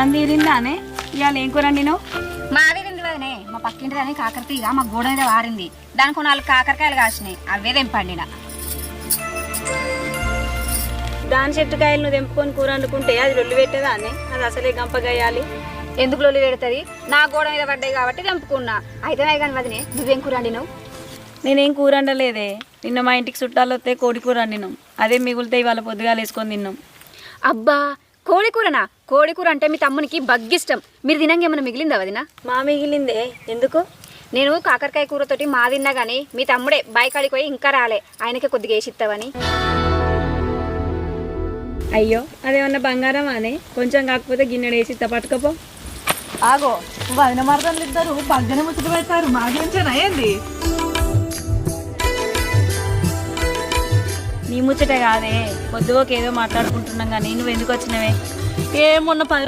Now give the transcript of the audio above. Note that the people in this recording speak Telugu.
అందిరిందానే ఇవాళ ఏం కూర నేను మాది తింది వదినే మా పక్కింటి దాని కాకరతీగ మా గోడ మీద వారింది. దానికి నాలుగు కాకరకాయలు కాసినాయి. అవే తెంపండిన. దాని చెట్టు కాయలు నువ్వు తెంపుకొని కూర వండుకుంటే అది రొల్లు పెట్టేదానే అది అసలే గంపగయ్యాలి ఎందుకు లొల్లి పెడుతుంది? నా గోడ మీద పడ్డాయి కాబట్టి తెంపుకున్నా. అయితే కానీ వదినే నువ్వేం కూర వండినావు? నేనేం కూర వండలేదే. నిన్న మా ఇంటికి చుట్టాలు వస్తే కోడి కూర వండినాం. అదే మిగులుతే ఇవాళ పొద్దుగాలు వేసుకొని తిన్నాం. అబ్బా కోడి కూరనా కోడి కూర అంటే మీ తమ్మునికి బగ్గిష్టం. మీరు తినంగా ఏమైనా మిగిలిందా వదినా? మా మిగిలిందే. ఎందుకు? నేను కాకరకాయ కూరతోటి మా తిన్నా కానీ మీ తమ్ముడే బాయికాడికి పోయి ఇంకా రాలే. ఆయనకే కొద్దిగా వేసి ఇస్తావని. అయ్యో అదేమన్నా బంగారం అనే? కొంచెం కాకపోతే గిన్నెడు వేసి ఇస్తా పట్టుకపో. ఆగో వదిన మరదలు ఇద్దరు బగ్గన ముచ్చట పెడతారు. మా గురించేనా ఏంది? నీ ముచ్చట కాదే పొద్దుగోకేదో మాట్లాడుకుంటున్నాం కానీ నువ్వు ఎందుకు వచ్చినవే? ఏమున్న పది